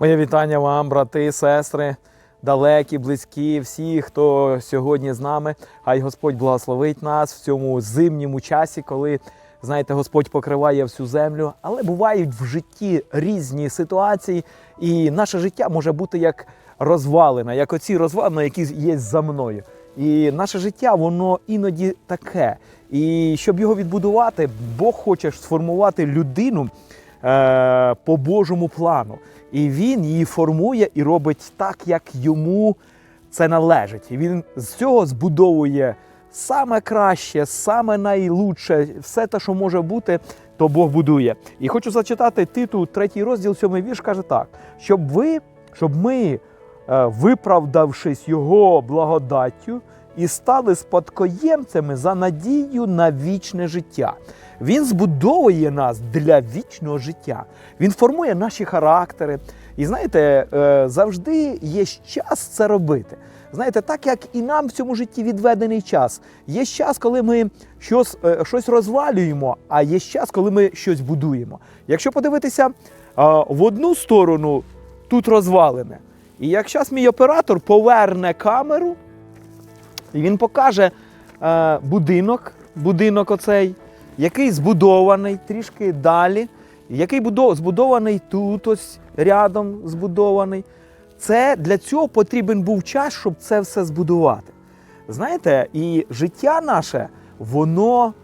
Моє вітання вам, брати, сестри, далекі, близькі, всі, хто сьогодні з нами. Хай Господь благословить нас в цьому зимньому часі, коли, знаєте, Господь покриває всю землю. Але бувають в житті різні ситуації, і наше життя може бути як розвалина, як оці розвалини, які є за мною. І наше життя, воно іноді таке. І щоб його відбудувати, Бог хоче сформувати людину е, по Божому плану. І він її формує і робить так, як йому це належить. І він з цього збудовує саме краще, саме найлучше, все те, що може бути, то Бог будує. І хочу зачитати титул, третій розділ, сьомий вірш каже так: щоб ви, щоб ми, е, виправдавшись Його благодаттю, і стали спадкоємцями за надію на вічне життя. Він збудовує нас для вічного життя. Він формує наші характери. І знаєте, е, завжди є час це робити. Знаєте, так як і нам в цьому житті відведений час. Є час, коли ми щось, е, щось розвалюємо, а є час, коли ми щось будуємо. Якщо подивитися е, в одну сторону, тут розвалене. І як зараз мій оператор поверне камеру, і він покаже будинок, будинок оцей, який збудований трішки далі, який збудований тут, ось рядом збудований. Це для цього потрібен був час, щоб це все збудувати. Знаєте, і життя наше, воно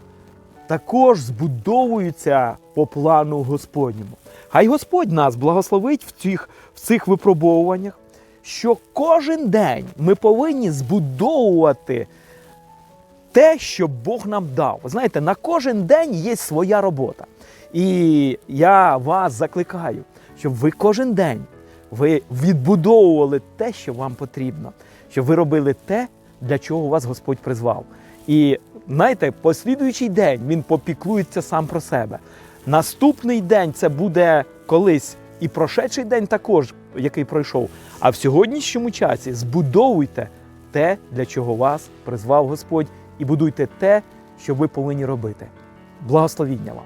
також збудовується по плану Господньому. Хай Господь нас благословить в цих, в цих випробовуваннях, що кожен день ми повинні збудовувати те, що Бог нам дав. Знаєте, на кожен день є своя робота. І я вас закликаю, щоб ви кожен день ви відбудовували те, що вам потрібно, щоб ви робили те, для чого вас Господь призвав. І знаєте, послідуючий день він попіклується сам про себе. Наступний день це буде колись і прошедший день також, який пройшов. А в сьогоднішньому часі збудовуйте те, для чого вас призвав Господь, і будуйте те, що ви повинні робити. Благословіння вам!